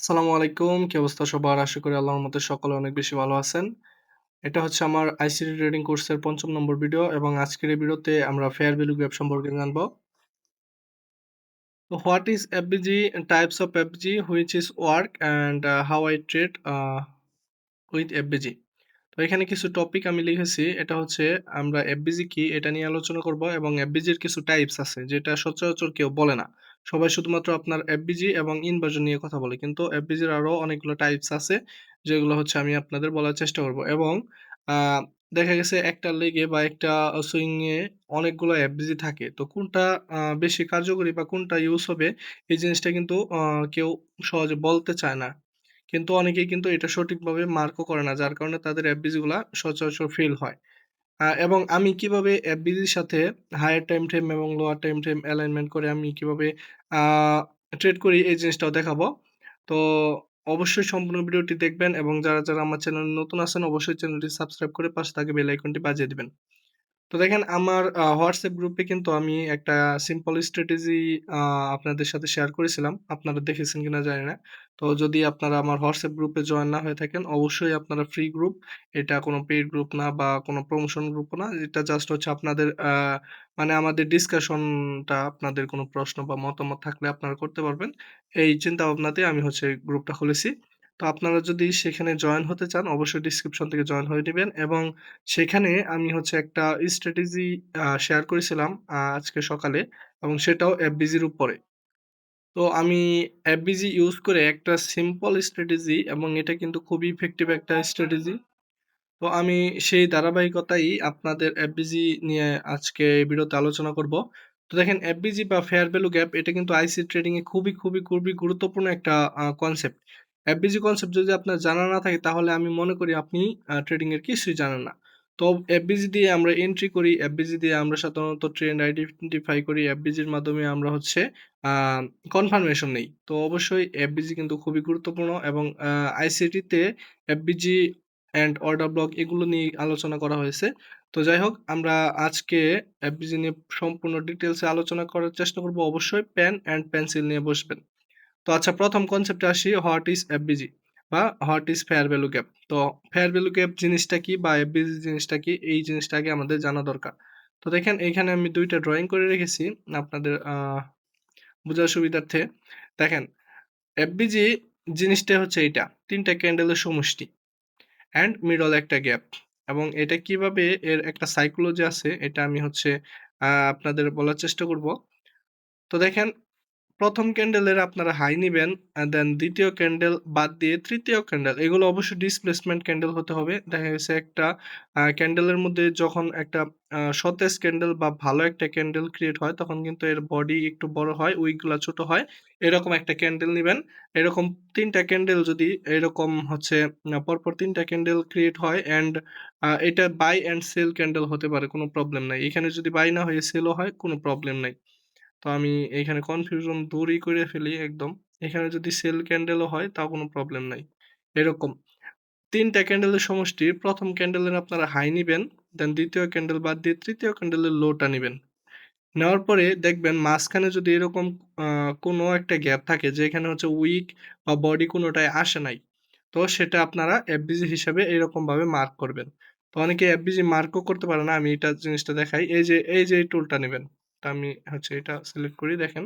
আসসালামু আলাইকুম। কি অবস্থা সবার? আশা করি আল্লাহর রহমতে সকলে অনেক বেশি ভালো আছেন। এটা হচ্ছে আমার আইসিটি ট্রেডিং কোর্সের পঞ্চম নম্বর ভিডিও এবং আজকের এই ভিডিওতে আমরা ফেয়ার ভ্যালু গ্যাপ সম্পর্কে জানব। What is FVG, types of FVG, which is work and how I trade with FVG. তো এখানে কিছু টপিক আমি লিখেছি। এটা হচ্ছে আমরা এফবিজি কি এটা নিয়ে আলোচনা করব এবং এফবিজির কিছু টাইপস আছে যেটা সচরাচর কেউ বলে না। সবাই শুধুমাত্র আপনার এফবিজি এবং ইনভার্জন নিয়ে কথা বলে। কিন্তু এফবিজির আরও অনেকগুলো টাইপস আছে, যেগুলো হচ্ছে আমি আপনাদের বলার চেষ্টা করব এবং দেখা গেছে একটা লেগে বা একটা সুইং এ অনেকগুলো এফবিজি থাকে। তো কোনটা বেশি কার্যকরী বা কোনটা ইউজ হবে, এই জিনিসটা কিন্তু কেউ সহজে বলতে চায় না। কিন্তু অনেকেই কিন্তু এটা সঠিকভাবে মার্কও করে না। যার কারণে তাদেরগুলা সচরাচর ফেল হয়। এবং আমি কীভাবে এফবিজির সাথে হায়ার টাইম ফ্রেম এবং লোয়ার টাইম ফ্রেম অ্যালাইনমেন্ট করে আমি কীভাবে ট্রেড করি এই জিনিসটাও দেখাবো। তো অবশ্যই সম্পূর্ণ ভিডিওটি দেখবেন এবং যারা, যারা আমার চ্যানেল নতুন আছেন অবশ্যই চ্যানেলটি সাবস্ক্রাইব করে পাশে থাকা বেল আইকনটি বাজিয়ে দিবেন। তো দেখেন আমার হোয়াটসঅ্যাপ গ্রুপে কিন্তু আমি একটা সিম্পল স্ট্র্যাটেজি আপনাদের সাথে শেয়ার করেছিলাম। আপনারা দেখেছেন কিনা জানি না। তো যদি আপনারা আমার হোয়াটসঅ্যাপ গ্রুপে জয়েন না হয়ে থাকেন, অবশ্যই আপনারা ফ্রি গ্রুপ। এটা কোনো পেইড গ্রুপ না বা কোনো প্রমোশন গ্রুপও না। এটা জাস্ট হচ্ছে আপনাদের মানে আমাদের ডিসকাশনটা আপনাদের কোনো প্রশ্ন বা মতামত থাকলে আপনারা করতে পারবেন। এই চিন্তা ভাবনাতে আমি হচ্ছে গ্রুপটা খুলেছি। তো আপনারা যদি সেখানে জয়েন হতে চান অবশ্যই ডেসক্রিপশন থেকে জয়েন হয়ে নেবেন এবং সেখানে আমি হচ্ছে একটা স্ট্র্যাটেজি শেয়ার করেছিলাম আজকে সকালে এবং সেটাও এফবিজির উপরে। তো আমি এফবিজি ইউজ করে একটা সিম্পল স্ট্র্যাটেজি এবং এটা কিন্তু খুবই ইফেক্টিভ একটা স্ট্র্যাটেজি। তো আমি সেই ধারাবাহিকতাই আপনাদের এফবিজি নিয়ে আজকে ভিডিওতে আলোচনা করব। তো দেখেন এফবিজি বা ফেয়ার ভ্যালু গ্যাপ এটা কিন্তু আইসি ট্রেডিং এ খুবই, খুবই, খুবই গুরুত্বপূর্ণ একটা কনসেপ্ট। এফবিজি কনসেপ্ট যদি আপনার জানা না থাকে তাহলে আমি মনে করি আপনি আ ট্রেডিং এর কিছুই জানেন না। তো এফবিজি দিয়ে আমরা এন্ট্রি করি, এফবিজি দিয়ে আমরা সাধারণত ট্রেন্ড আইডেন্টিফাই করি, এফবিজির মাধ্যমে আমরা হচ্ছে কনফার্মেশন নেই। তো অবশ্যই এফবিজি কিন্তু খুবই গুরুত্বপূর্ণ এবং আ ICT FVG and order block এগুলো নিয়ে আলোচনা করা হয়েছে। তো যাই হোক আমরা আজকে এফবিজি নিয়ে সম্পূর্ণ ডিটেইলস এ আলোচনা করার চেষ্টা করব। অবশ্যই পেন অ্যান্ড পেন্সিল নিয়ে বসবেন। তো আচ্ছা প্রথম কনসেপ্টে আসি হোয়াট ইস এফবিজি বা what is fair value gap. তো ফেয়ার ভ্যালু গ্যাপ জিনিসটা কি বা এফবিজি জিনিসটা কি এই জিনিসটা আগে আমাদের জানা দরকার। তো দেখেন এইখানে আমি দুইটা ড্রয়িং করে রেখেছি আপনাদের বোঝার সুবিধার্থে। দেখেন এফবিজি জিনিসটা হচ্ছে এইটা। ৩ টা ক্যান্ডেলের সমষ্টি অ্যান্ড মিডল একটা গ্যাপ এবং এটা কীভাবে এর একটা সাইকোলজি আছে, এটা আমি হচ্ছে আপনাদের বলার চেষ্টা করব। তো দেখেন ১ম ক্যান্ডেলের আপনারা হাই নিবেন, দেন দ্বিতীয় ক্যান্ডেল বাদ দিয়ে তৃতীয় ক্যান্ডেল এগুলো অবশ্যই ডিসপ্লেসমেন্ট ক্যান্ডেল হতে হবে। দেখা গেছে একটা ক্যান্ডেলের মধ্যে যখন একটা সতেজ ক্যান্ডেল বা ভালো একটা ক্যান্ডেল ক্রিয়েট হয় তখন কিন্তু এর বডি একটু বড় হয়, উইকগুলো ছোট হয়। এরকম একটা ক্যান্ডেল নেবেন এরকম তিনটা ক্যান্ডেল যদি এরকম হচ্ছে পরপর তিনটা ক্যান্ডেল ক্রিয়েট হয় অ্যান্ড এটা বাই অ্যান্ড সেল ক্যান্ডেল হতে পারে, কোনো প্রবলেম নাই। এখানে যদি বাই না হয়ে সেলও হয় কোনো প্রবলেম নাই। তো আমি এইখানে কনফিউশন দূরই করে ফেলি একদম। এখানে যদি সেল ক্যান্ডেলও হয় তাও কোনো প্রবলেম নাই। এরকম ৩ টা ক্যান্ডেলের সমষ্টি প্রথম ক্যান্ডেলের আপনারা হাই নিবেন, দেন দ্বিতীয় ক্যান্ডেল বাদ দিয়ে ৩য় ক্যান্ডেলের লোটা নিবেন। নেওয়ার পরে দেখবেন মাঝখানে যদি এরকম কোনো একটা গ্যাপ থাকে যেখানে হচ্ছে উইক বা বডি কোনোটায় আসে নাই। তো সেটা আপনারা এফবিজি হিসাবে এরকমভাবে মার্ক করবেন। তো অনেকে এফবিজি মার্কও করতে পারে না। আমি এটা জিনিসটা দেখাই। এই যে, এই যে টুলটা নিবেন। আমি হচ্ছে এটা সিলেক্ট করি, দেখেন।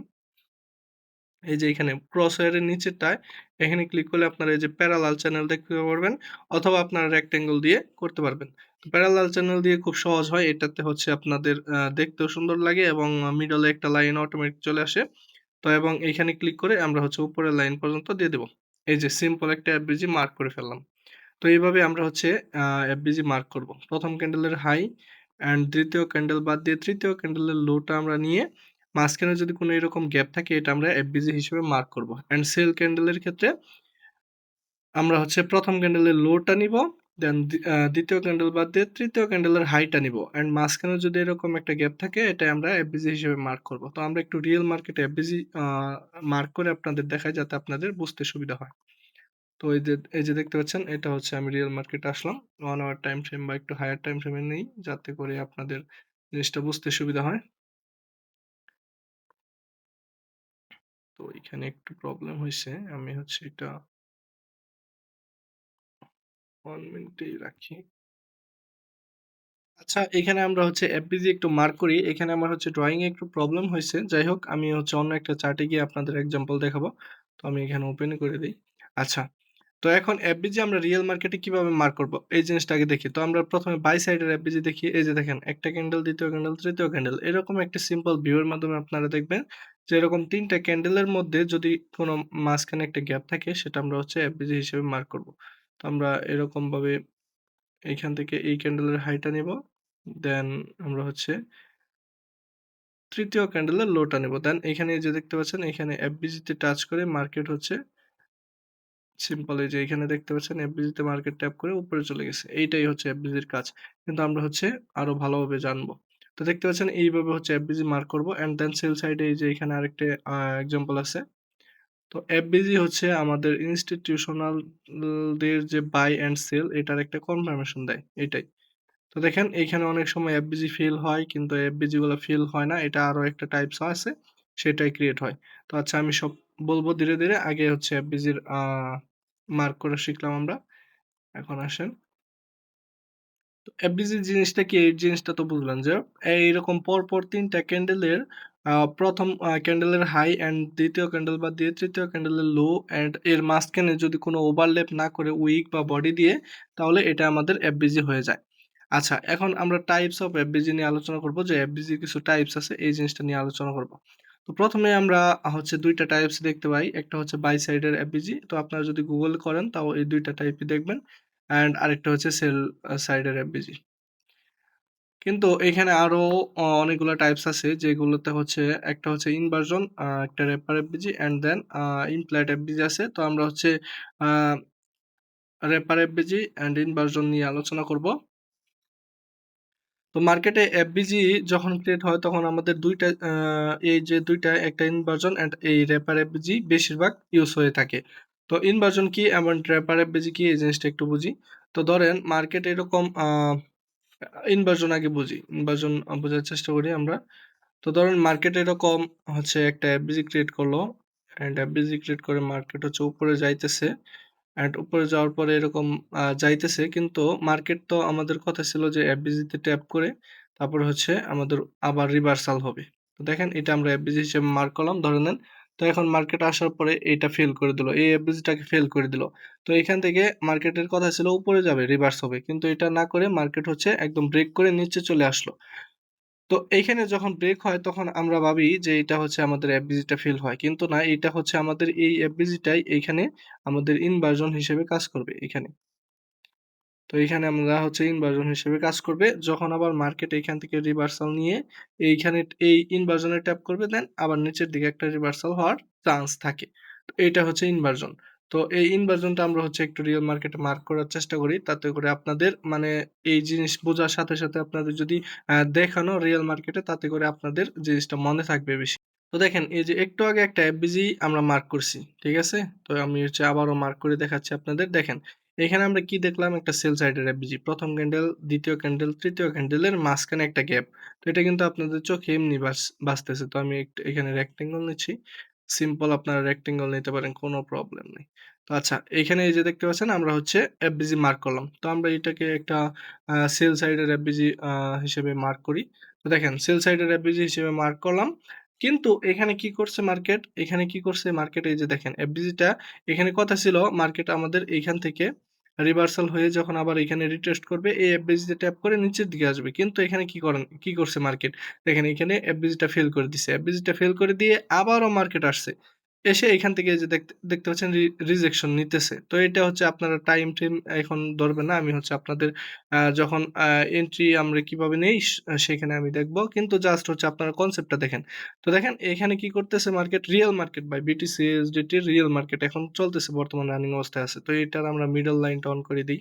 এই যে এখানে ক্রস নিচেরটায় এখানে ক্লিক করলে আপনারা এই যে প্যারালাল চ্যানেল দেখতে পারবেন অথবা আপনারা রেক্টেঙ্গল দিয়ে করতে পারবেন। প্যারালাল চ্যানেল দিয়ে খুব সহজ হয়। এটাতে হচ্ছে আপনাদের দেখতেও সুন্দর লাগে এবং মিডলে একটা লাইন অটোমেটিক চলে আসে। তো এবং এইখানে ক্লিক করে আমরা হচ্ছে উপরের লাইন পর্যন্ত দিয়ে দেব। এই যে সিম্পল একটা এফবিজি মার্ক করে ফেললাম। তো এইভাবে আমরা হচ্ছে এফবিজি মার্ক করব। ১ম ক্যান্ডেলের হাই অ্যান্ড ২য় ক্যান্ডেল বাদ দিয়ে তৃতীয় ক্যান্ডেলের লোটা আমরা নিয়ে মাঝখানে যদি কোনো এরকম গ্যাপ থাকে এটা আমরা এফবিজি হিসেবে মার্ক করব। অ্যান্ড সেল ক্যান্ডেলের ক্ষেত্রে আমরা হচ্ছে ১ম ক্যান্ডেলের লোটা নিব, দেন দি আ ২য় ক্যান্ডেল বাদ দিয়ে তৃতীয় ক্যান্ডেলের হাইটা নিব। অ্যান্ড মাঝখানে যদি এরকম একটা গ্যাপ থাকে এটা আমরা এফবিজি হিসেবে মার্ক করব। তো আমরা একটু রিয়েল মার্কেটে এফবিজি মার্ক করে আপনাদের দেখাই যাতে আপনাদের বুঝতে সুবিধা হয়। তো এই যে, এই যে দেখতে পাচ্ছেন এটা হচ্ছে আমি রিয়েল মার্কেটে আসলাম। ওয়ান আওয়ার টাইম ফ্রেম বা একটু হায়ার টাইম ফ্রেমে নেই যাতে করে আপনাদের জিনিসটা বুঝতে সুবিধা হয়। তো এখানে একটু প্রবলেম হয়েছে আমি হচ্ছে এটা ওয়ান মিনিটেই রাখি। আচ্ছা এখানে আমরা হচ্ছে এফবিজি একটু মার্ক করি। এখানে আমার হচ্ছে ড্রয়িং এ একটু প্রবলেম হয়েছে যাই হোক আমি হচ্ছে অন্য একটা চার্টে গিয়ে আপনাদের এক্সাম্পল দেখাবো। তো আমি এখানে ওপেন করে দিই আচ্ছা। তো এখন এফবিজি আমরা রিয়েল মার্কেটে কীভাবে মার্ক করব? এই জিনিসটা আগে দেখি। তো আমরা ১ম এ বাই সাইডের এফবিজি দেখি। এই যে দেখেন একটা ক্যান্ডেল, দ্বিতীয় ক্যান্ডেল, তৃতীয় ক্যান্ডেল। এরকম একটা সিম্পল ভিউ এর মাধ্যমে আপনারা দেখবেন যে এরকম ৩ টা ক্যান্ডেলের মধ্যে যদি কোনো মাঝখানে একটা গ্যাপ থাকে সেটা আমরা হচ্ছে এফবিজি হিসেবে মার্ক করব। তো আমরা এরকমভাবে এইখান থেকে এই ক্যান্ডেলের হাইটা নিব। দেন আমরা হচ্ছে ৩য় ক্যান্ডেলের লোটা নেব। দেন এখানে যে দেখতে পাচ্ছেন এখানে এফবিজি তে টাচ করে মার্কেট হচ্ছে সিম্পল এই যে এখানে দেখতে পাচ্ছেন এফবিজি তে মার্কেট ট্যাপ করে উপরে চলে গেছে। এইটাই হচ্ছে এফবিজির কাজ। কিন্তু আমরা হচ্ছে আরও ভালোভাবে জানব। তো দেখতে পাচ্ছেন এইভাবে হচ্ছে এফবিজি মার্ক করব অ্যান্ড দেন সেল সাইডে এই যে এখানে আরেকটা এক্সাম্পল আছে। তো এফবিজি হচ্ছে আমাদের ইনস্টিটিউশনাল দের যে বাই অ্যান্ড সেল এটার একটা কনফার্মেশন দেয়। এটাই। তো দেখেন এইখানে অনেক সময় এফবিজি ফেল হয়, কিন্তু এফবিজি গুলা ফেল হয় না। এটা আরও একটা টাইপস আছে সেটাই ক্রিয়েট হয়। তো আচ্ছা আমি সব বলব ধীরে, ধীরে। আগে হচ্ছে এফবিজির আ মার্ক করা শিখলাম আমরা। এখন আসেন। তো এফবিজি জিনিসটা কি? এই জিনিসটা তো বুঝলাম যে এইরকম পরপর ৩ টা ক্যান্ডেলের আ ১ম আ ক্যান্ডেলের হাই অ্যান্ড ২য় ক্যান্ডেল বাদ দিয়ে ৩য় ক্যান্ডেলের লো অ্যান্ড এর মাঝখানে যদি কোনো ওভারল্যাপ না করে উইক বা বডি দিয়ে তাহলে এটা আমাদের এফবিজি হয়ে যায়। আচ্ছা এখন আমরা টাইপস অফ এফবিজি নিয়ে আলোচনা করব যে এফবিজির কিছু টাইপস আছে এই জিনিসটা নিয়ে আলোচনা করব। তো প্রথমে আমরা হচ্ছে দুইটা টাইপস দেখতে পাই। একটা হচ্ছে বাই সাইডের এফবিজি। তো আপনারা যদি গুগল করেন, তাও এই ২ টা টাইপই দেখবেন। অ্যান্ড আরেকটা হচ্ছে সেল সাইডের এফবিজি। কিন্তু এখানে আরও অনেকগুলো টাইপস আছে, যেগুলোতে হচ্ছে একটা হচ্ছে ইনভার্জন একটা wrapper FBG and then uh implied FBG আছে। তো আমরা হচ্ছে রেপার এফবিজি অ্যান্ড ইনভার্সন নিয়ে আলোচনা করব। তো মার্কেটে এফবিজি যখন ক্রিয়েট হয়, তখন আমাদের ২ টা আ এই যে ২ টা একটা ইনভার্জন অ্যান্ড এই রেপার এফবিজি বেশিরভাগ ইউজ হয়ে থাকে। তো ইনভার্জন কি এবং রেপার এফবিজি কি, এই জিনিসটা একটু বুঝি। তো ধরেন মার্কেট এরকম ইনভার্জন আগে বুঝি। ইনভার্জন বোঝার চেষ্টা করি আমরা। তো ধরেন মার্কেট এরকম হচ্ছে একটা এফবিজি ক্রিয়েট করল অ্যান্ড এফবিজি ক্রিয়েট করে মার্কেট হচ্ছে উপরে যাইতেছে। অ্যান্ড উপরে যাওয়ার পরে এরকম যাইতেছে কিন্তু মার্কেট তো আমাদের কথা ছিল যে এফবিজি তে ট্যাপ করে তারপরে হচ্ছে আমাদের আবার রিভার্সাল হবে। তো দেখেন এটা আমরা এফবিজি হিসেবে মার্ক করলাম ধরে নেন। তো এখন মার্কেট আসার পরে এটা ফেল করে দিল। এই এফবিজিটাকে ফেল করে দিল। তো এখান থেকে মার্কেটের কথা ছিল উপরে যাবে, রিভার্স হবে। কিন্তু এটা না করে মার্কেট হচ্ছে একদম ব্রেক করে নিচে চলে আসলো। তো এইখানে যখন ব্রেক হয়, তখন আমরা ভাবি যে এটা হচ্ছে আমাদের এফবিজিটা ফেল হয়। কিন্তু না, এটা হচ্ছে আমাদের এই এফবিজিটাই এইখানে আমাদের ইনভার্জন হিসেবে কাজ করবে এখানে। তো এইখানে আমরা হচ্ছে ইনভার্জন হিসেবে কাজ করবে। যখন আবার মার্কেট এইখান থেকে রিভার্সাল নিয়ে এইখানে এই ইনভার্সন এ ট্যাপ করবে দেন আবার নিচের দিকে একটা রিভার্সাল হওয়ার চান্স থাকে। তো এটা হচ্ছে ইনভার্সন। তো এই ইনভার্সনটা আমরা হচ্ছে একটু রিয়েল মার্কেটে মার্ক করার চেষ্টা করি। তাতে করে আপনাদের মানে এই জিনিস বোঝার সাথে, সাথে আপনাদের যদি দেখানো রিয়েল মার্কেটে তাতে করে আপনাদের জিনিসটা মনে থাকবে বেশি। তো দেখেন এই যে একটু আগে একটা এফবিজি আমরা মার্ক করছি। ঠিক আছে? তো আমি হচ্ছে আবারও মার্ক করে দেখাচ্ছি আপনাদের। দেখেন এখানে আমরা কি দেখলাম? একটা সেল সাইডের এফবিজি। প্রথম ক্যান্ডেল, দ্বিতীয় ক্যান্ডেল, তৃতীয় ক্যান্ডেলের মাঝখানে একটা গ্যাপ। তো এটা কিন্তু আপনাদের চোখে এমনি বাস বাজতেছে। তো আমি এখানে রেক্টেঙ্গল নিচ্ছি। সিম্পল আপনার রেক্টেঙ্গল নিতে পারেন, কোনো প্রবলেম নেই। তো আচ্ছা এখানে এই যে দেখতে পাচ্ছেন আমরা হচ্ছে এফবিজি মার্ক করলাম। তো আমরা এটাকে একটা সেল সাইডের এফবিজি বিজি হিসেবে মার্ক করি। তো দেখেন সেল সাইডের এফবিজি হিসেবে মার্ক করলাম। কিন্তু এখানে কি করছে মার্কেট? এখানে কি করছে মার্কেট? এই যে দেখেন এফবিজিটা এখানে কথা ছিল মার্কেট আমাদের এইখান থেকে রিভার্সাল হয়ে যখন আবার এখানে রিটেস্ট করবে, এই এফবিজিতে ট্যাপ করে নিচের দিকে আসবে। কিন্তু এখানে কি করেন, কি করছে মার্কেট? দেখেন এখানে এফবিজিটা ফেল করে দিছে। এফবিজিটা ফেল করে দিয়ে আবারও মার্কেট আসছে। এসে এখান থেকে যে দেখতে দেখতে পাচ্ছেন রিজেকশন নিতেছে। তো এটা হচ্ছে আপনারা টাইম টেইম এখন ধরবে না। আমি হচ্ছে আপনাদের যখন এন্ট্রি আমরা কীভাবে নেই সেখানে আমি দেখব। কিন্তু জাস্ট হচ্ছে আপনারা কনসেপ্টটা দেখেন। তো দেখেন এখানে কি করতেছে মার্কেট রিয়েল মার্কেট ভাই বিটিসি, ইউএসডিটি রিয়েল মার্কেট এখন চলতেছে বর্তমান রানিং অবস্থায় আছে। তো এটার আমরা মিডল লাইনটা অন করে দেই।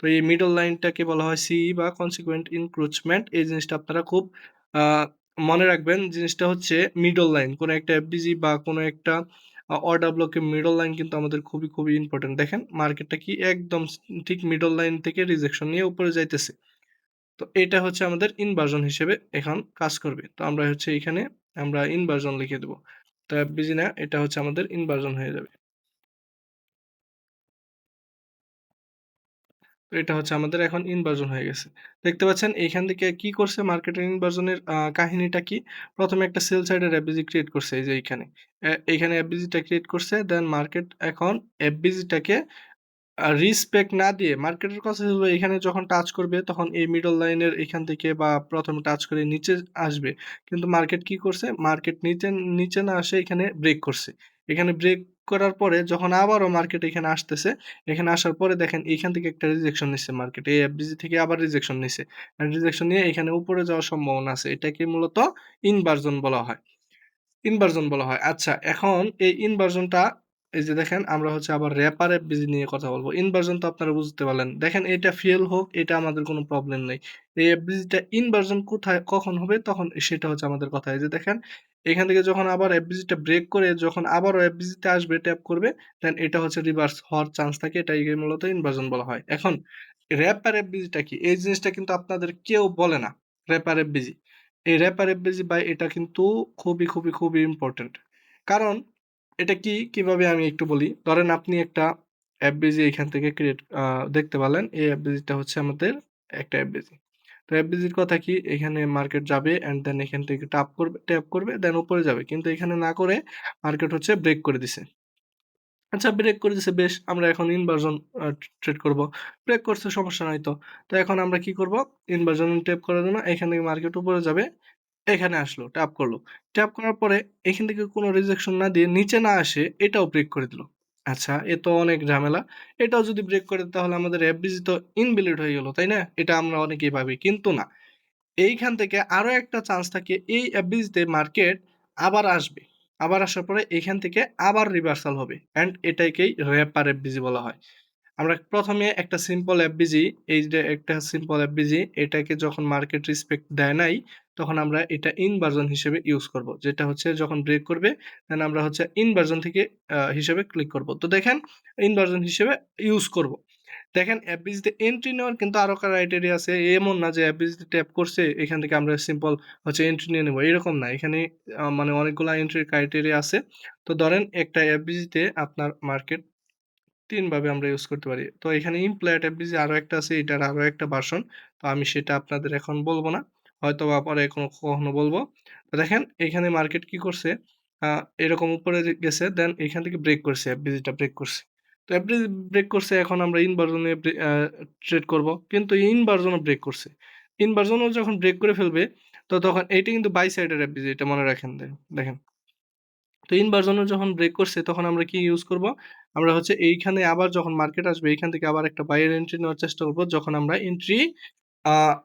তো এই মিডল লাইনটাকে বলা হয় সিই বা কনসিকুয়েন্ট এনক্রোচমেন্ট এই জিনিসটা আপনারা খুব মনে রাখবেন জিনিসটা হচ্ছে মিডল লাইন। কোন একটা এফডিজি বা কোন একটা অর্ডার ব্লকের মিডল লাইন কিন্তু আমাদের খুবই, খুবই ইম্পোর্টেন্ট। দেখেন মার্কেটটা কি একদম ঠিক মিডল লাইন থেকে রিজেকশন নিয়ে উপরে যাইতেছে। তো এটা হচ্ছে আমাদের ইনভার্জন হিসেবে এখন কাজ করবে। তো আমরা হচ্ছে এখানে আমরা ইনভার্জন লিখে দেবো তো তো এফবিজি না এটা হচ্ছে আমাদের ইনভার্জন হয়ে যাবে এটা হচ্ছে আমাদের এখন ইনভার্জন হয়ে গেছে। দেখতে পাচ্ছেন, এইখান থেকে কি করছে মার্কেটের ইনভার্জনের কাহিনীটা কি? প্রথমে একটা সেল সাইডের এফবিজি ক্রিয়েট করছে, এই যে এইখানে। এইখানে এফবিজিটা ক্রিয়েট করছে দেন মার্কেট এখন এফবিজিটাকে রিসপেক্ট না দিয়ে মার্কেটের কথা হলো এখানে যখন টাচ করবে, তখন এই মিডল লাইনের এখান থেকে বা প্রথমে টাচ করে নিচে আসবে। কিন্তু মার্কেট কি করছে? মার্কেট নিচে নিচে না আসে এখানে ব্রেক করছে। এখানে ব্রেক করার পরে যখন আবারও মার্কেট এখানে আসতেছে, এখানে আসার পরে দেখেন এখান থেকে একটা রিজেকশন নিচ্ছে মার্কেট এই এফবিজি থেকে আবার রিজেকশন নিচ্ছে রিজেকশন নিয়ে এখানে উপরে যাওয়ার সম্ভাবনা আছে। এটাকে মূলত ইনভার্জন বলা হয়। ইনভার্জন বলা হয়। আচ্ছা এখন এই ইনভার্জনটা এই যে দেখেন, আমরা হচ্ছে আবার র্যাপার এফবিজি নিয়ে কথা বলব। ইনভার্জন তো আপনারা বুঝতে পারলেন। দেখেন, এটা ফেল হোক, এটা আমাদের কোনো প্রবলেম নেই। এই এফবিজিটা ইনভার্জন কোথায়, কখন হবে, তখন সেটা হচ্ছে আমাদের কথা। এই যে দেখেন, এখান থেকে যখন আবার এফবিজিটা ব্রেক করে যখন আবারও এফবিজিতে আসবে ট্যাপ করবে দেন এটা হচ্ছে রিভার্স হওয়ার চান্স থাকে, এটাই মূলত ইনভার্জন বলা হয়। এখন র্যাপার এফবিজিটা কি? এই জিনিসটা কিন্তু আপনাদের কেউ বলে না র্যাপার অ্যাপ বিজি এই র্যাপার অ্যাপ বিজি বাই এটা কিন্তু খুবই খুবই খুবই ইম্পর্টেন্ট কারণ এটা কি? কীভাবে আমি একটু বলি? ধরেন আপনি একটা এফবিজি এখান থেকে ক্রিয়েট দেখতে পারলেন। এই এফবিজিটা হচ্ছে আমাদের একটা এফবিজি তো এফবিজির কথা কি? এখানে মার্কেট যাবে অ্যান্ড দেন এখান থেকে টাপ করবে ট্যাপ করবে দেন উপরে যাবে। কিন্তু এখানে না করে মার্কেট হচ্ছে ব্রেক করে দিছে। আচ্ছা ব্রেক করে দিছে, বেশ, আমরা এখন ইনভার্জন ট্রেড করব। ব্রেক করছে, সমস্যা নাই তো। তো এখন আমরা কি করব? ইনভার্জন ট্যাপ করার জন্য এখান থেকে মার্কেট উপরে যাবে। এখানে আসলো ট্যাপ করল। ট্যাপ করার পরে এখান থেকে কোনো রিজেকশন না দিয়ে নিচে না আসে এটাও ব্রেক করে দিল। আচ্ছা এ তো অনেক ঝামেলা। এটাও যদি ব্রেক করে তাহলে আমাদের এফবিজি তো ইনভ্যালিড হয়ে গেল, তাই না? এটা আমরা অনেকেই ভাবি, কিন্তু না। এইখান থেকে আরও একটা চান্স থাকে, এই এফবিজিতে মার্কেট আবার আসবে। আবার আসার পরে এখান থেকে আবার রিভার্সাল হবে অ্যান্ড এটাকেই র্যাপার এফবিজি বলা হয়। আমরা প্রথমে একটা সিম্পল এফবিজি এই যে একটা সিম্পল এফবিজি এটাকে যখন মার্কেট রেসপেক্ট দেয় নাই, তখন আমরা এটা ইনভার্জন হিসেবে ইউজ করব। যেটা হচ্ছে যখন ব্রেক করবে দেন আমরা হচ্ছে ইনভার্জন থেকে হিসেবে ক্লিক করব। তো দেখেন ইনভার্জন হিসেবে ইউজ করব। দেখেন এফবিজিতে এন্ট্রি নেওয়ার কিন্তু আরও ক্রাইটেরিয়া আছে। এমন না যে এফবিজিতে ট্যাপ করছে, এখান থেকে আমরা সিম্পল হচ্ছে এন্ট্রি নিয়ে নেব। এরকম না। এখানে মানে অনেকগুলো এন্ট্রির ক্রাইটেরিয়া আছে। তো ধরেন, একটা এফবিজিতে আপনার মার্কেট তিনভাবে আমরা ইউজ করতে পারি। তো এখানে ইমপ্লয়েড এফবিজি আরও একটা আছে, এটার আরও একটা ভার্সন তো আমি সেটা আপনাদের এখন বলব না হয়তো বা পরে কোনো কখনো বলব। তো দেখেন, এখানে মার্কেট কি করছে? এরকম উপরে গেছে দেন এখান থেকে ব্রেক করছে এফবিজিটা ব্রেক করছে। তো এফবিজি ব্রেক করছে, এখন আমরা ইনভার্জনে ট্রেড করব। কিন্তু ইনভার্জনও ব্রেক করছে। ইনভার্জনও যখন ব্রেক করে ফেলবে, তো তখন এইটা কিন্তু বাই সাইডের এফবিজি এটা মনে রাখেন দেখেন। তো ইনভার্জনও যখন ব্রেক করছে, তখন আমরা কি ইউজ করব? আমরা হচ্ছে এইখানে আবার যখন মার্কেট আসবে, এইখান থেকে আবার একটা বাইরের এন্ট্রি নেওয়ার চেষ্টা করব, যখন আমরা এন্ট্রি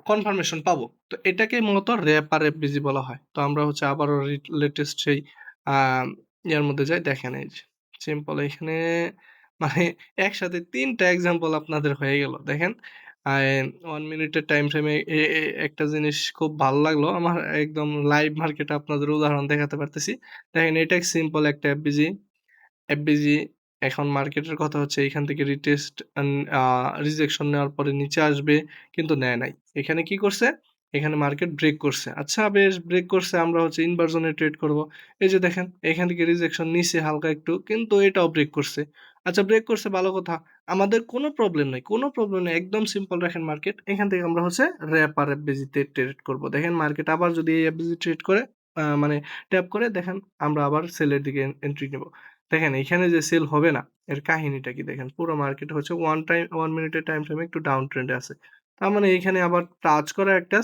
কনফার্মেশন পাবো। তো এটাকে মূলত র্যাপ আর এফবিজি বলা হয়। তো আমরা হচ্ছে আবারও লেটেস্ট সেই ইয়ার মধ্যে যাই, দেখেন এই যে সিম্পল এখানে মানে একসাথে তিনটা এক্সাম্পল আপনাদের হয়ে গেল, দেখেন। ওয়ান মিনিটের টাইম ফ্রেমে একটা জিনিস খুব ভালো লাগল, আমার একদম লাইভ মার্কেটে আপনাদের উদাহরণ দেখাতে পারতেছি। দেখেন এটা সিম্পল একটা এফবিজি এফবিজি এখন মার্কেটের কথা হচ্ছে এখান থেকে রিটেস্ট রিজেকশন নেওয়ার পরে নিচে আসবে, কিন্তু নেয় নাই। এখানে কি করছে? এখানে মার্কেট ব্রেক করছে। আচ্ছা বেশ ব্রেক করছে। আমরা হচ্ছে ইনভার্জনে ট্রেড করব। এই যে দেখেন, এখান থেকে রিজেকশন নিচে হালকা একটু, কিন্তু এটাও ব্রেক করছে। আচ্ছা ব্রেক করছে ভালো কথা। আমাদের কোনো প্রবলেম নেই। কোনো প্রবলেম নেই। একদম সিম্পল রাখেন মার্কেট এখান থেকে আমরা হচ্ছে র্যাপ আর এফবিজিতে ট্রেড করব। দেখেন মার্কেট আবার যদি এই এফবিজি ট্রেড করে মানে ট্যাপ করে, দেখেন আমরা আবার সেলের দিকে এন্ট্রি নেব। দেখেন, এখানে যে সেল হবে না, এর কাহিনীটা কি দেখেন? পুরো মার্কেট হচ্ছে ওয়ান টাইম ওয়ান মিনিটের টাইম ফ্রেমে একটু ডাউন ট্রেন্ডে আছে। তার মানে এখানে আবার টাচ করা একটা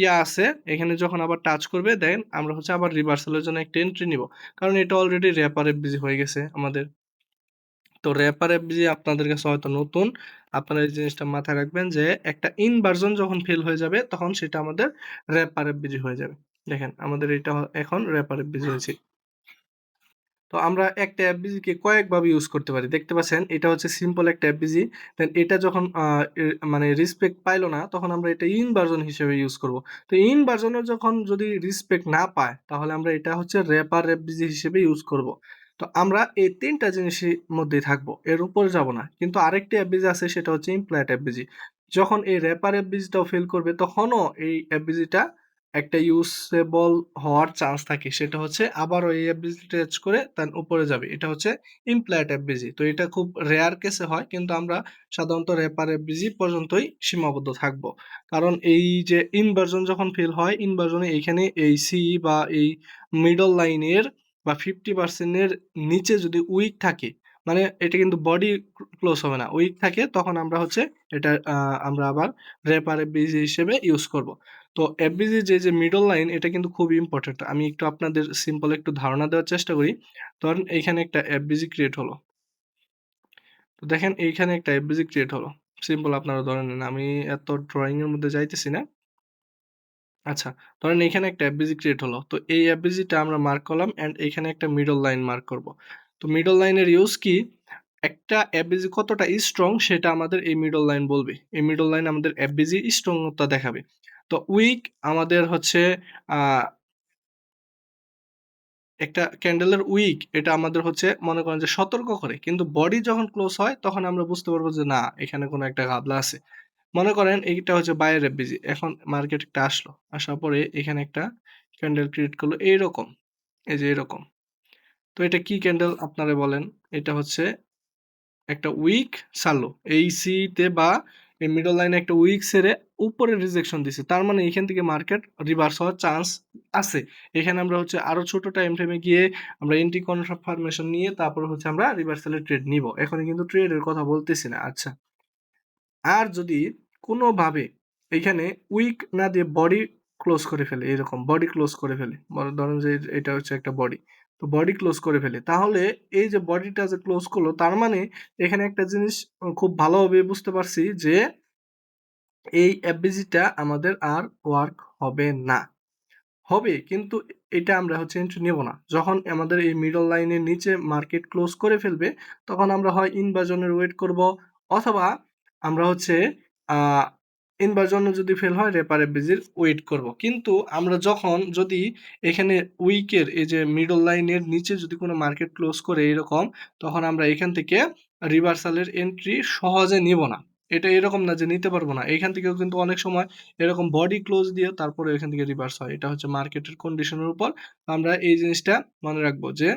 ইয়া আছে। এখানে যখন আবার টাচ করবে দেন আমরা হচ্ছে আবার রিভার্সালের জন্য একটা এন্ট্রি নিব। কারণ এটা অলরেডি র্যাপার বিজি হয়ে গেছে আমাদের। তো র্যাপার বিজি আপনাদের কাছে হয়তো নতুন। আপনারা এই জিনিসটা মাথায় রাখবেন যে, একটা ইনভার্জন যখন ফেল হয়ে যাবে, তখন সেটা আমাদের র্যাপার বিজি হয়ে যাবে। দেখেন, আমাদের এটা এখন র্যাপার বিজি হয়েছে। তো আমরা একটা এফবিজিকে কয়েকভাবে ইউজ করতে পারি। দেখতে পাচ্ছেন, এটা হচ্ছে সিম্পল একটা এফবিজি দেন এটা যখন মানে রিসপেক্ট পাইলো না, তখন আমরা এটা ইন ভার্জন হিসেবে ইউজ করব। তো ইন ভার্জনে যখন যদি রিসপেক্ট না পায়, তাহলে আমরা এটা হচ্ছে র্যাপার এফবিজি হিসেবে ইউজ করব। তো আমরা এই তিনটা জিনিসের মধ্যে থাকব, এর উপরে যাব না। কিন্তু আরেকটি এফবিজি আছে, সেটা হচ্ছে ইমপ্লয়েড এফবিজি যখন এই র্যাপার এফবিজিটাও ফেল করবে, তখনও এই এফবিজিটা একটা ইউসেবল হওয়ার চান্স থাকে। সেটা হচ্ছে আবারও এই এফবিজি টাচ করে তার উপরে যাবে। এটা হচ্ছে ইমপ্ল্যাট এফবিজি তো এটা খুব রেয়ার কেসে হয়, কিন্তু আমরা সাধারণত রেপার এফবিজি পর্যন্তই সীমাবদ্ধ থাকব। কারণ এই যে ইনভার্জন যখন ফেল হয় ইনভার্জনে এইখানে এই সি বা এই মিডল লাইনের বা ফিফটি পার্সেন্টের নিচে যদি উইক থাকে মানে এটা কিন্তু বডি ক্লোজ হবে না। উইক থাকে, তখন আমরা হচ্ছে এটা আমরা আবার রেপার বিজি হিসেবে ইউজ করব। তো এফবিজি যে যে মিডল লাইন এটা কিন্তু খুব ইম্পর্টেন্ট আমি একটু আপনাদের সিম্পল একটু ধারণা দেওয়ার চেষ্টা করি। ধরেন এইখানে একটা এফবিজি ক্রিয়েট হলো। তো দেখেন এইখানে একটা এফবিজি ক্রিয়েট হলো। সিম্পল আপনারা ধরে নেন, আমি এত ড্রয়িং এর মধ্যে যাইতেছি না। আচ্ছা ধরেন এখানে একটা এফবিজি ক্রিয়েট হলো। তো এই এফবিজিটা আমরা মার্ক করলাম অ্যান্ড এখানে একটা মিডল লাইন মার্ক করব। তো মিডল লাইনের ইউজ কি? একটা এফবিজি কতটা স্ট্রং সেটা আমাদের এই মিডল লাইন বলবে। এই মিডল লাইন আমাদের এফবিজি স্ট্রংটা দেখাবে। তো উইক আমাদের হচ্ছে একটা ক্যান্ডেলের উইক, এটা আমাদের হচ্ছে মনে করেন যে সতর্ক করে। কিন্তু বডি যখন ক্লোজ হয়, তখন আমরা বুঝতে পারব যে না, এখানে কোনো একটা গাবলা আছে। মনে করেন এইটা হচ্ছে বায়ার এফবিজি এখন মার্কেট একটা আসলো। আসার পরে এখানে একটা ক্যান্ডেল ক্রিয়েট করল, এইরকম, এই যে এরকম। তো এটা কি ক্যান্ডেল আপনারা বলেন? এটা হচ্ছে একটা উইক সালো এই সিতে বা এই মিডল লাইনে একটা উইক সেরে উপরে রিজেকশন দিছে। তার মানে এখান থেকে মার্কেট রিভার্স হওয়ার চান্স আছে। এখানে আমরা হচ্ছে আরও ছোট টাইম ফ্রেমে গিয়ে আমরা এন্ট্রি কনফার্মেশন নিয়ে তারপর হচ্ছে আমরা রিভার্সালের ট্রেড নিব। এখন কিন্তু ট্রেডের কথা বলতেছি না। আচ্ছা। আর যদি কোনোভাবে এখানে উইক না দিয়ে বডি ক্লোজ করে ফেলে, এরকম বডি ক্লোজ করে ফেলে ধরুন যে এটা হচ্ছে একটা বডি তো বডি ক্লোজ করে ফেলে। তাহলে এই যে বডিটা যে ক্লোজ করল, তার মানে এখানে একটা জিনিস খুব ভালোভাবে বুঝতে পারছি যে এই এফবিজিটা আমাদের আর ওয়ার্ক হবে না। হবে, কিন্তু এটা আমরা হচ্ছে এন্ট্রি নেব না। যখন আমাদের এই মিডল লাইনের নিচে মার্কেট ক্লোজ করে ফেলবে, তখন আমরা হয় ইনভার্জনের ওয়েট করব, অথবা আমরা হচ্ছে ইনভার্জনে যদি ফেল হয় রেপার এফবিজির ওয়েট করব। কিন্তু আমরা যখন যদি এখানে উইকের এই যে মিডল লাইনের নিচে যদি কোনো মার্কেট ক্লোজ করে এরকম, তখন আমরা এখান থেকে রিভার্সালের এন্ট্রি সহজে নিব না। এটা এরকম না যে নিতে পারব না। এখান থেকেও কিন্তু অনেক সময় এরকম বডি ক্লোজ দিয়ে তারপরে এখান থেকে রিভার্স হয়। এটা হচ্ছে মার্কেটের কন্ডিশনের উপর। আমরা এই জিনিসটা মনে রাখব যে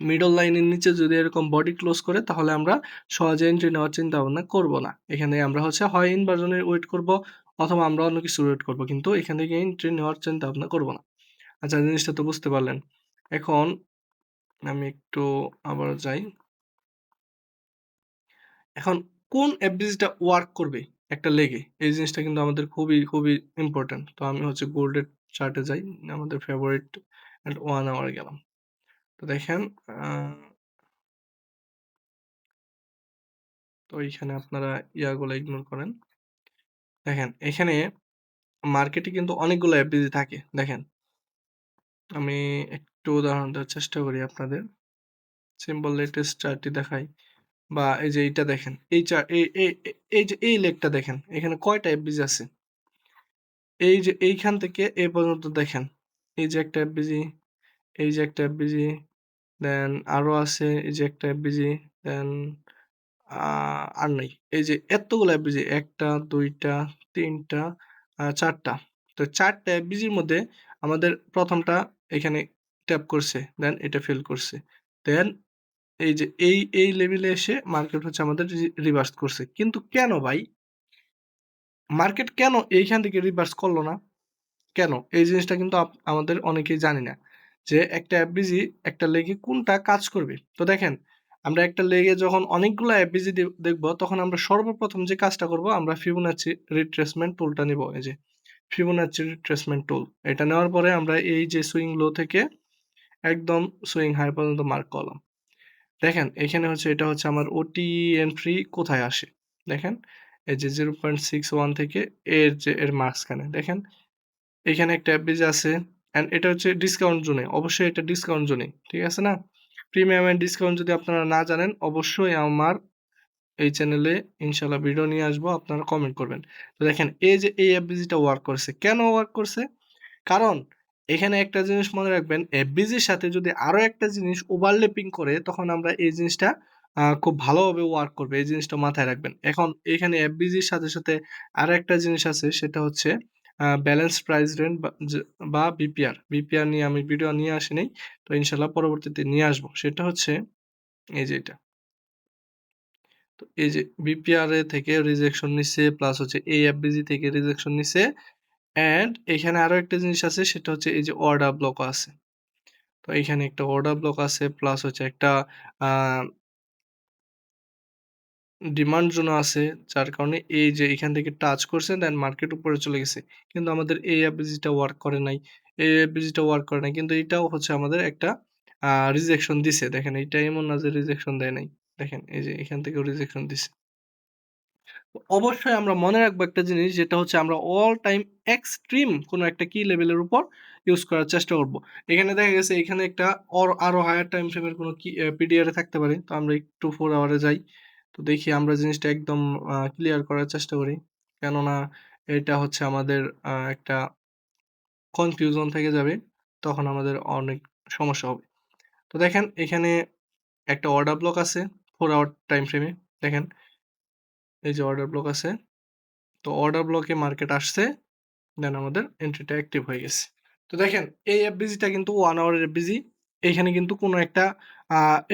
মিডল লাইনের নিচে যদি এরকম বডি ক্লোজ করে, তাহলে আমরা সহজে এন্ট্রি নেওয়ার চিন্তা ভাবনা করব না। এখানে আমরা হচ্ছে হয় ইনভার্জনের ওয়েট করব, অথবা আমরা অন্য কিছু ওয়েট করব, কিন্তু এখান থেকে এন্ট্রি নেওয়ার চিন্তা ভাবনা করব না। আচ্ছা জিনিসটা তো বুঝতে পারলেন। এখন আমি একটু আবার যাই। এখন কোন এফবিজিটা ওয়ার্ক করবে একটা লেগে এই জিনিসটা কিন্তু আমাদের খুবই খুবই ইম্পর্টেন্ট তো আমি হচ্ছে গোল্ডের চার্টে যাই, আমাদের ফেভারিট অ্যান্ড ওয়ান আওয়ার গেলাম। তো দেখেন তো এইখানে আপনারা ইয়াগুলো ইগনোর করেন। দেখেন, এখানে মার্কেটে কিন্তু অনেকগুলো এফবিজি থাকে। দেখেন, আমি একটু উদাহরণ দেওয়ার চেষ্টা করি আপনাদের। সিম্পল লেটেস্ট চার্টটি দেখাই। বা এই যে এইটা দেখেন, এই চার এই যে এই লেকটা দেখেন, এখানে কয়টা এফবিজি আছে? এই যে এইখান থেকে এই পর্যন্ত দেখেন, এই যে একটা এফবিজি এই যে একটা এফবিজি দেন আরও আছে এই যে একটা এফবিজি দেন আর নাই। এই যে এতগুলো এফবিজি একটা, দুইটা, তিনটা চারটা। তো চারটা এফবিজির মধ্যে আমাদের প্রথমটা এখানে ট্যাপ করছে দেন এটা ফেল করছে। দেন এই যে এই এই লেভেলে এসে মার্কেট হচ্ছে আমাদের রিভার্স করছে। কিন্তু কেন ভাই? মার্কেট কেন এইখান থেকে রিভার্স করল না? কেন? এই জিনিসটা কিন্তু আমাদের অনেকেই জানি না। যে একটা এফবিজি একটা লেগে কোনটা কাজ করবে? তো দেখেন, আমরা একটা লেগে যখন অনেকগুলো এফবিজি দেখব, তখন আমরা সর্বপ্রথম যে কাজটা করব, আমরা ফিবোনাচি রিট্রেসমেন্ট টুলটা নিব। এই যে ফিবোনাচি রিট্রেসমেন্ট টুল এটা নেওয়ার পরে আমরা এই যে সুইং লো থেকে একদম সুইং হাই পর্যন্ত মার্ক করলাম। দেখেন, এখানে হচ্ছে, এটা হচ্ছে আমার ওটি এন্ট্রি কোথায় আসে? দেখেন, এই যে জিরো পয়েন্ট সিক্স ওয়ান থেকে এর যে, এর মার্কসখানে দেখেন, এখানে একটা অ্যাপেজ আছে অ্যান্ড এটা হচ্ছে ডিসকাউন্ট জোনে অবশ্যই এটা ডিসকাউন্ট জোনে ঠিক আছে না? প্রিমিয়াম অ্যান্ড ডিসকাউন্ট যদি আপনারা না জানেন, অবশ্যই আমার এই চ্যানেলে ইনশাল্লাহ ভিডিও নিয়ে আসব, আপনারা কমেন্ট করবেন। তো দেখেন, এই যে এই অ্যাপবিজিটা ওয়ার্ক করছে, কেন ওয়ার্ক করছে? কারণ এখানে একটা জিনিস মনে রাখবেন এফবিজির সাথে যদি আরও একটা জিনিস ওভারলেপিং করে, তখন আমরা এই জিনিসটা খুব ভালোভাবে ওয়ার্ক করবে। এই জিনিসটা মাথায় রাখবেন। এখন এখানে এফবিজির সাথে সাথে আরও একটা জিনিস আছে, সেটা হচ্ছে ব্যালেন্স প্রাইস রেঞ্জ বা বিপিআর। বিপিআর নিয়ে আমি ভিডিও নিয়ে আসি নাই। তো ইনশাল্লাহ পরবর্তীতে নিয়ে আসব। সেটা হচ্ছে, এই যে এটা। তো এই যে বিপিআর থেকে রিজেকশন নিছে প্লাস হচ্ছে এই এএফবিজি থেকে রিজেকশন নিছে অ্যান্ড এখানে আরও একটা জিনিস আছে, সেটা হচ্ছে এই যে অর্ডার ব্লক আছে। তো এখানে একটা অর্ডার ব্লক আছে প্লাস হচ্ছে একটা ডিমান্ড জোনও আছে। যার কারণে এই যে এখান থেকে টাচ করছে দেন মার্কেট উপরে চলে গেছে। কিন্তু আমাদের এই এফবিজিটা ওয়ার্ক করে নাই। এই এফবিজিটা ওয়ার্ক করে নাই। কিন্তু এটাও হচ্ছে আমাদের একটা রিজেকশন দিছে। দেখেন এইটা এমন না যে রিজেকশন দেয় নাই। দেখেন, এই যে এখান থেকেও রিজেকশন দিছে। অবশ্যই আমরা মনে রাখব একটা জিনিস, যেটা হচ্ছে আমরা অল টাইম এক্সট্রিম কোনো একটা কি লেভেলের উপর ইউজ করার চেষ্টা করব। এখানে দেখা গেছে, এখানে একটা অর আরও হায়ার টাইম ফ্রেমের কোনো কি পিডিআর থাকতে পারে। তো আমরা একটু 4 আওয়ারে যাই। তো দেখি আমরা জিনিসটা একদম ক্লিয়ার করার চেষ্টা করি। কেননা এটা হচ্ছে আমাদের একটা কনফিউশন থেকে যাবে। তখন আমাদের অনেক সমস্যা হবে। তো দেখেন, এখানে একটা অর্ডার ব্লক আছে ফোর আওয়ার টাইম ফ্রেমে। দেখেন, এই যে অর্ডার ব্লক আছে। তো অর্ডার ব্লকে মার্কেট আসছে। দেন আমাদের এন্ট্রিটা অ্যাক্টিভ হয়ে গেছে। তো দেখেন, এই অ্যাপ বিজিটা কিন্তু 1 আওয়ারের এফবিজি। এখানে কিন্তু কোনো একটা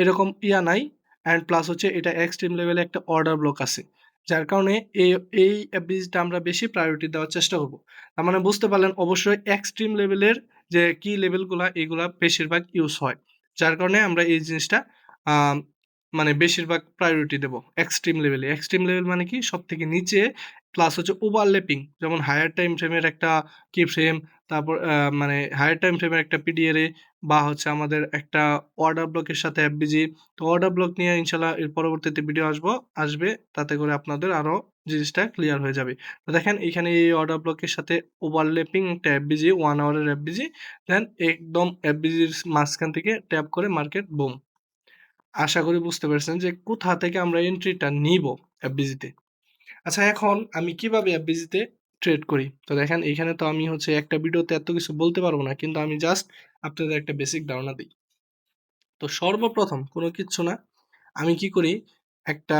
এরকম ইয়া নাই। অ্যান্ড প্লাস হচ্ছে এটা এক্সট্রিম লেভেলে একটা অর্ডার ব্লক আছে। যার কারণে এই এই এফবিজিটা আমরা বেশি প্রায়োরিটি দেওয়ার চেষ্টা করব। তার মানে বুঝতে পারলেন, অবশ্যই এক্সট্রিম লেভেলের যে কি লেভেলগুলা এগুলা বেশিরভাগ ইউজ হয়। যার কারণে আমরা এই জিনিসটা মানে বেশিরভাগ প্রায়োরিটি দেব এক্সট্রিম লেভেলে। এক্সট্রিম লেভেল মানে কি সব থেকে নিচে প্লাস হচ্ছে ওভারল্যাপিং যেমন হায়ার টাইম ফ্রেমের একটা কি ফ্রেম তারপর মানে হায়ার টাইম ফ্রেমের একটা পিডিআরএ বা হচ্ছে আমাদের একটা অর্ডার ব্লকের সাথে এফবিজি। তো অর্ডার ব্লক নিয়ে ইনশাআল্লাহ এর পরবর্তীতে ভিডিও আসব, আসবে। তাতে করে আপনাদের আরও জিনিসটা ক্লিয়ার হয়ে যাবে। তো দেখেন, এখানে এই অর্ডার ব্লকের সাথে ওভারল্যাপিং একটা এফবিজি ওয়ান আওয়ারের এফবিজি দেন একদম এফবিজির মাঝখান থেকে ট্যাপ করে মার্কেট বুম। আশা করি বুঝতে পেরেছেন যে কোথা থেকে আমরা এন্ট্রিটা নিবো এফবিজিতে। আচ্ছা এখন আমি কীভাবে এফবিজিতে ট্রেড করি? তো দেখেন এখানে তো আমি হচ্ছে একটা ভিডিওতে এত কিছু বলতে পারব না। কিন্তু আমি জাস্ট আপনাদের একটা বেসিক ধারণা দিই তো সর্বপ্রথম কোনো কিচ্ছু না। আমি কি করি একটা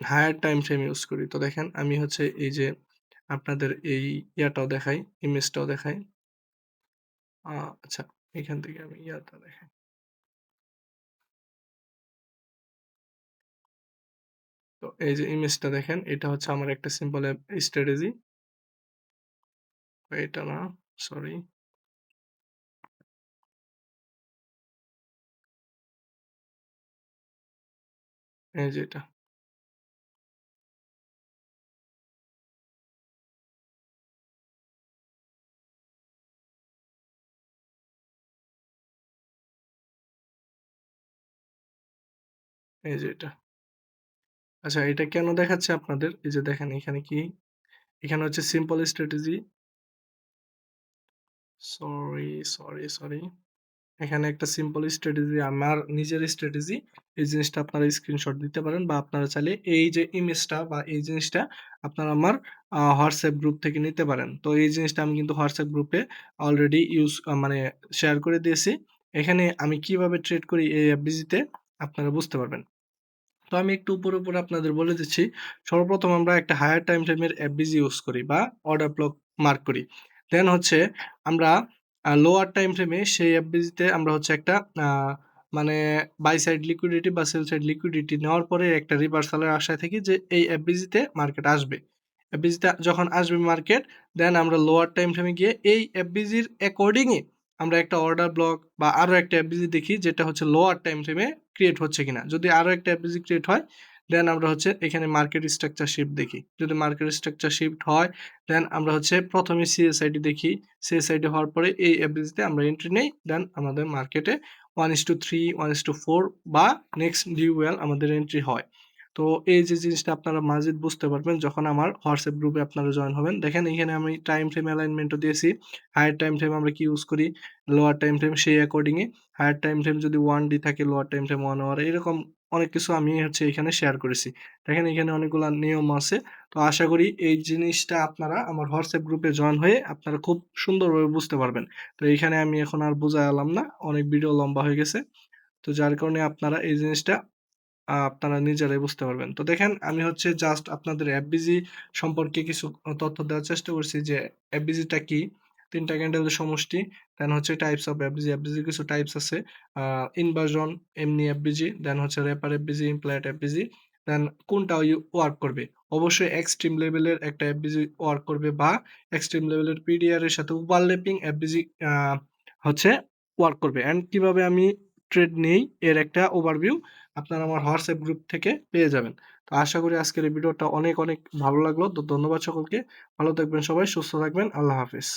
হায়ার টাইম ফ্রেম ইউজ করি। তো দেখেন আমি হচ্ছে এই যে আপনাদের এই ইয়াটাও দেখাই, ইমেজটাও দেখাই। আচ্ছা এখান থেকে আমি ইয়াটা দেখাই। তো এই যে ইমেজটা দেখেন এটা হচ্ছে আমার একটা সিম্পল স্ট্র্যাটেজি। এটা না, সরি। এই যে এটা। এই যে এটা। আচ্ছা এটা কেন দেখাচ্ছে আপনাদের? এই যে দেখেন এখানে কি? এখানে হচ্ছে simple strategy. Sorry, sorry, sorry. এখানে একটা সিম্পল স্ট্র্যাটেজি আমার নিজের স্ট্র্যাটেজি। এই জিনিসটা আপনারা স্ক্রিনশট দিতে পারেন বা আপনারা চাইলে এই যে ইমেজটা বা এই জিনিসটা আপনারা আমার WhatsApp গ্রুপ থেকে নিতে পারেন। তো এই জিনিসটা আমি কিন্তু হোয়াটসঅ্যাপ গ্রুপে অলরেডি ইউজ মানে শেয়ার করে দিয়েছি। এখানে আমি কীভাবে ট্রেড করি এই এফবিজিতে আপনারা বুঝতে পারবেন। তো আমি একটু উপরে, উপরে আপনাদের বলে দিচ্ছি। সর্বপ্রথম আমরা একটা হায়ার টাইম ফ্রেমের এফবিজি ইউজ করি বা অর্ডার ব্লক মার্ক করি। দেন হচ্ছে আমরা লোয়ার টাইম ফ্রেমে সেই এফবিজিতে আমরা হচ্ছে একটা মানে বাই সাইড লিকুইডিটি বা সেল সাইড লিকুইডিটি নেওয়ার পরে একটা রিভার্সালের আশায় থাকি যে এই এফবিজিতে মার্কেট আসবে। এফবিজিতে যখন আসবে মার্কেট দেন আমরা লোয়ার টাইম ফ্রেমে গিয়ে এই এফবিজির অ্যাকর্ডিংই আমরা একটা অর্ডার ব্লক বা আরও একটা এফবিজি দেখি যেটা হচ্ছে লোয়ার টাইম ফ্রেমে ক্রিয়েট হচ্ছে কিনা। যদি আরও একটা এফবিজি ক্রিয়েট হয় দেন আমরা হচ্ছে এখানে মার্কেট স্ট্রাকচার শিফট দেখি। যদি মার্কেট স্ট্রাকচার শিফট হয় দেন আমরা হচ্ছে প্রথমে সিএসআইডি দেখি। সিএসআইডি হওয়ার পরে এই এফবিজিতে আমরা এন্ট্রি নেই। দেন আমাদের মার্কেটে 1:3, 1:4 বা নেক্সট ডিউয়াল আমাদের এন্ট্রি হয়। তো এই যে জিনিসটা আপনারা মাঝিদ বুঝতে পারবেন যখন আমার হোয়াটসঅ্যাপ গ্রুপে আপনারা জয়েন হবেন। দেখেন এখানে আমি টাইম ফ্রেম অ্যালাইনমেন্টও দিয়েছি। হায়ার টাইম ফ্রেম আমরা কি ইউজ করি, লোয়ার টাইম ফ্রেম সেই অ্যাকর্ডিংয়ে হায়ার টাইম ফ্রেম যদি ওয়ান ডি থাকে, lower time frame one hour এরকম অনেক কিছু আমি হচ্ছে এখানে শেয়ার করেছি। দেখেন এখানে অনেকগুলা নিয়ম আছে। তো আশা করি এই জিনিসটা আপনারা আমার হোয়াটসঅ্যাপ গ্রুপে জয়েন হয়ে আপনারা খুব সুন্দরভাবে বুঝতে পারবেন। তো এখানে আমি এখন আর বুঝাইলাম না। অনেক ভিডিও লম্বা হয়ে গেছে। তো যার কারণে আপনারা এই জিনিসটা আপনারা নিজেরাই বুঝতে পারবেন। তো দেখেন আমি হচ্ছে জাস্ট আপনাদের এফবিজি সম্পর্কে কিছু তথ্য দেওয়ার চেষ্টা করছি যে এফবিজিটা কি? ৩ টা ক্যান্ডেলের সমষ্টি। দেন হচ্ছে টাইপস অফ এফবিজি। এফবিজির কিছু টাইপস আছে। আ ইনভার্সন, এমনি এফবিজি, দেন হচ্ছে wrapper FBG, implied FBG. Then কোনটা ওয়ার্ক করবে? অবশ্যই এক্সট্রিম লেভেলের একটা এফবিজি ওয়ার্ক করবে বা এক্সট্রিম লেভেলের পিডিআর এর সাথে ওভারল্যাপিং এফবিজি হচ্ছে ওয়ার্ক করবে। অ্যান্ড কীভাবে আমি ট্রেড নেই এর একটা ওভারভিউ আপনারা আমার হোয়াটসঅ্যাপ গ্রুপ থেকে পেয়ে যাবেন। তো আশা করি আজকের এই ভিডিওটা অনেক, অনেক ভালো লাগল। তো ধন্যবাদ সকলকে। ভালো থাকবেন সবাই, সুস্থ থাকবেন। আল্লাহ হাফেজ।